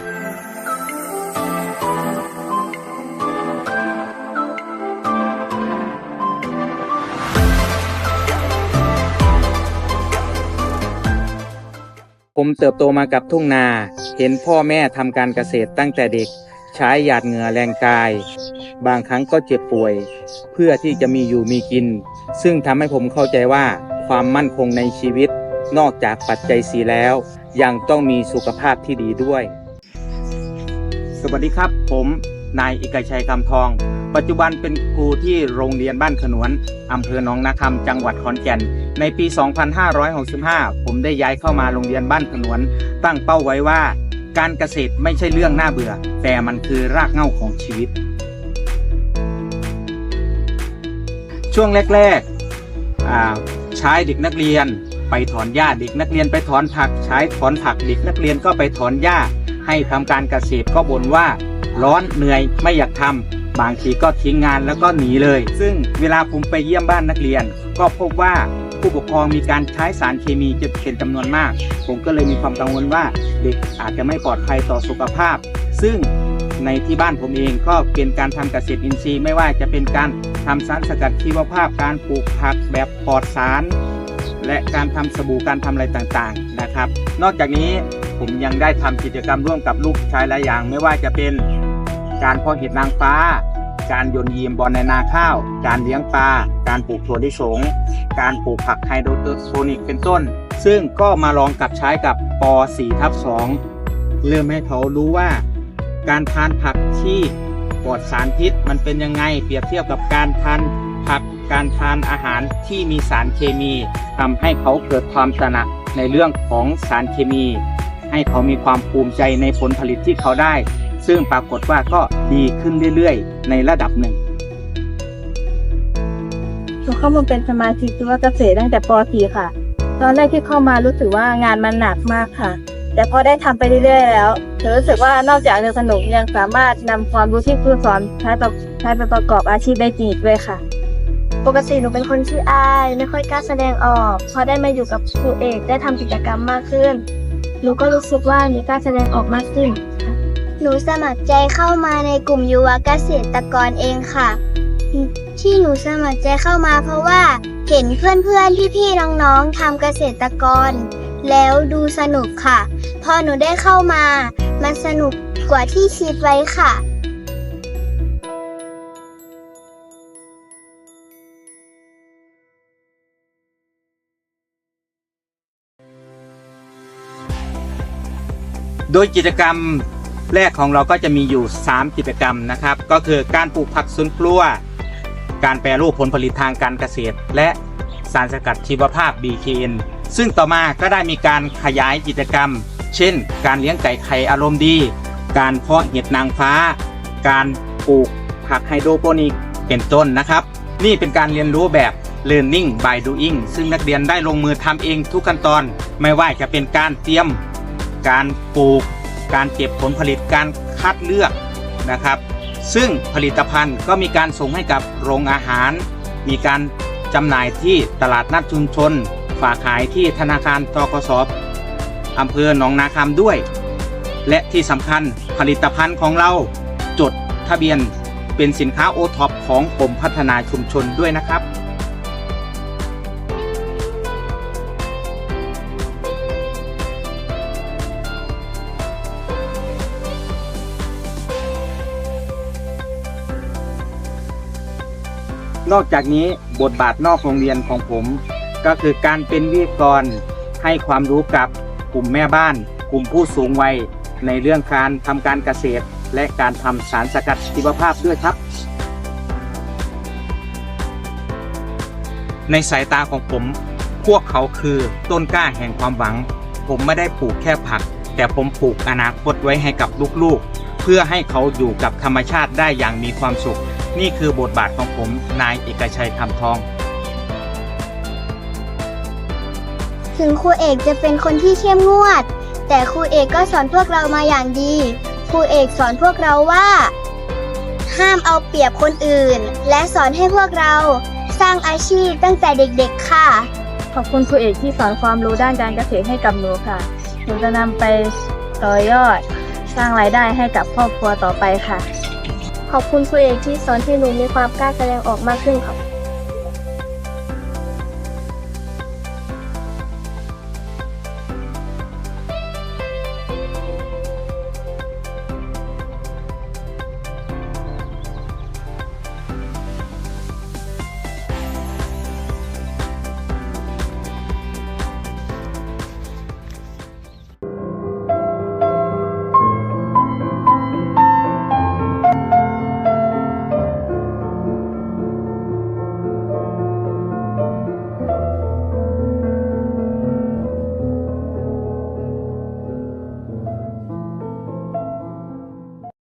ผมเติบโตมากับทุ่งนา เห็นพ่อแม่ทำการเกษตรตั้งแต่เด็ก ใช้หยาดเหงื่อแรงกาย บางครั้งก็เจ็บป่วย เพื่อที่จะมีอยู่มีกิน ซึ่งทำให้ผมเข้าใจว่าความมั่นคงในชีวิต นอกจากปัจจัยสีแล้ว ยังต้องมีสุขภาพที่ดีด้วย สวัสดีครับ ผมนายเอกชัยคำทอง ปัจจุบันเป็นครูที่โรงเรียนบ้านขนวนอำเภอหนองนาคำจังหวัดขอนแก่น ในปี 2565 ผมได้ย้ายเข้ามาโรงเรียนบ้านขนวน ตั้งเป้าไว้ว่า การเกษตรไม่ใช่เรื่องน่าเบื่อ แต่มันคือรากเหง้าของชีวิต ช่วงแรกๆใช้เด็กนักเรียนไปถอนหญ้าเด็กนักเรียนไปถอนผัก ใช้ถอนผักเด็กนักเรียนก็ไปถอนหญ้า ให้ทำการเกษตรก็บ่นว่า ร้อนเหนื่อยไม่อยากทำบางทีก็ทิ้งงานแล้วก็หนีเลย ซึ่งเวลาผมไปเยี่ยมบ้านนักเรียน ก็พบว่าผู้ปกครองมีการใช้สารเคมีจะเป็นจำนวนมาก ผมก็เลยมีความกังวลว่าเด็กอาจจะไม่ปลอดภัยต่อสุขภาพ ซึ่งในที่บ้านผมเองก็เป็นการทำเกษตรอินทรีย์ไม่ว่าจะเป็นการทำสารสกัดชีวภาพ การปลูกผักแบบปลอดสาร และการทำสบู่การทำอะไรต่างๆนะครับ นอกจากนี้ ผมยังได้ทำกิจกรรมร่วมกับลูกชายหลายอย่าง ไม่ว่าจะเป็นการเพาะเห็ดนางฟ้า การโยนยีมบอลในนาข้าว การเลี้ยงปลา การปลูกถั่วลิสง การปลูกผักไฮโดรโปนิกเป็นต้น ซึ่งก็มาลองกับใช้กับป .4 ทับ2เริ่มให้เขารู้ว่า การทานผักที่ปลอดสารพิษมันเป็นยังไงเปรียบเทียบกับการทานผักการทานอาหารที่มีสารเคมีทำให้เขาเกิดความตระหนักในเรื่องของสารเคมี ให้เขามีความภูมิใจในผลผลิตที่เขาได้ ซึ่งปรากฏว่าก็ดีขึ้นเรื่อยๆ ในระดับหนึ่งหนูเข้ามาเป็นสมาชิกรั้วเกษตรตั้งแต่ป .4 ค่ะ ตอนแรกที่เข้ามารู้สึกว่างานมันหนักมากค่ะ แต่พอได้ทำไปเรื่อยๆ แล้วหนูรู้สึกว่านอกจากจะสนุกยังสามารถนำความรู้ที่ครูสอนใช้ประใช้ไปประกอบอาชีพได้จริงอีกด้วยค่ะปกติหนูเป็นคนชื่ออาย ไม่ค่อยกล้าแสดงออก พอได้มาอยู่กับครูเอกได้ทำกิจกรรมมากขึ้น หนูก็รู้สึกว่าหนูกล้าแสดงออกมากขึ้น หนูสมัครใจเข้ามาในกลุ่มยุวเกษตรกรเองค่ะ ที่หนูสมัครใจเข้ามาเพราะว่าเห็นเพื่อนๆพี่ๆน้องๆทำเกษตรกร แล้วดูสนุกค่ะ พอหนูได้เข้ามา มันสนุกกว่าที่คิดไว้ค่ะ โดยกิจกรรมแรกของเราก็จะมีอยู่ 3 กิจกรรมนะครับ ก็คือการปลูกผักสวนครัว การแปรรูปผลผลิตทางการเกษตร และสารสกัดชีวภาพ BKN ซึ่งต่อมาก็ได้มีการขยายกิจกรรม เช่น การเลี้ยงไก่ไข่อารมณ์ดี การเพาะเห็ดนางฟ้า การปลูกผักไฮโดรโปนิกเป็นต้นนะครับ นี่เป็นการเรียนรู้แบบ learning by doing ซึ่งนักเรียนได้ลงมือทำเองทุกขั้นตอน ไม่ว่าจะเป็นการเตรียม การปลูก การเก็บผลผลิตการคัดเลือกนะครับ ซึ่งผลิตภัณฑ์ก็มีการส่งให้กับโรงอาหาร มีการจำหน่ายที่ตลาดนัดชุมชน ฝากขายที่ธนาคารทกสอำเภอหนองนาคำด้วย และที่สำคัญผลิตภัณฑ์ของเราจดทะเบียนเป็นสินค้าโอท็อปของกรมพัฒนาชุมชนด้วยนะครับ นอกจากนี้บทบาทนอกโรงเรียนของผม ก็คือการเป็นวิทยากรให้ความรู้กับกลุ่มแม่บ้าน กลุ่มผู้สูงวัย ในเรื่องการทำการเกษตร และการทำสารสกัดชีวภาพด้วยครับ ในสายตาของผม พวกเขาคือต้นกล้าแห่งความหวัง ผมไม่ได้ปลูกแค่ผัก แต่ผมปลูกอนาคตไว้ให้กับลูกๆ พื่อให้เขาอยู่กับธรรมชาติได้อย่างมีความสุข นี่คือบทบาทของผม นายเอกชัยคำทอง ถึงครูเอกจะเป็นคนที่เข้มงวด แต่ครูเอกก็สอนพวกเรามาอย่างดี ครูเอกสอนพวกเราว่า ห้ามเอาเปรียบคนอื่น และสอนให้พวกเราสร้างอาชีพตั้งแต่เด็กๆค่ะ ขอบคุณครูเอกที่สอนความรู้ด้านการเกษตรให้กับหนูค่ะ หนูจะนำไปต่อยอด สร้างรายได้ให้กับครอบครัวต่อไปค่ะ ขอบคุณครูเอกที่สอนให้หนูมีความกล้าแสดงออกมากขึ้นค่ะ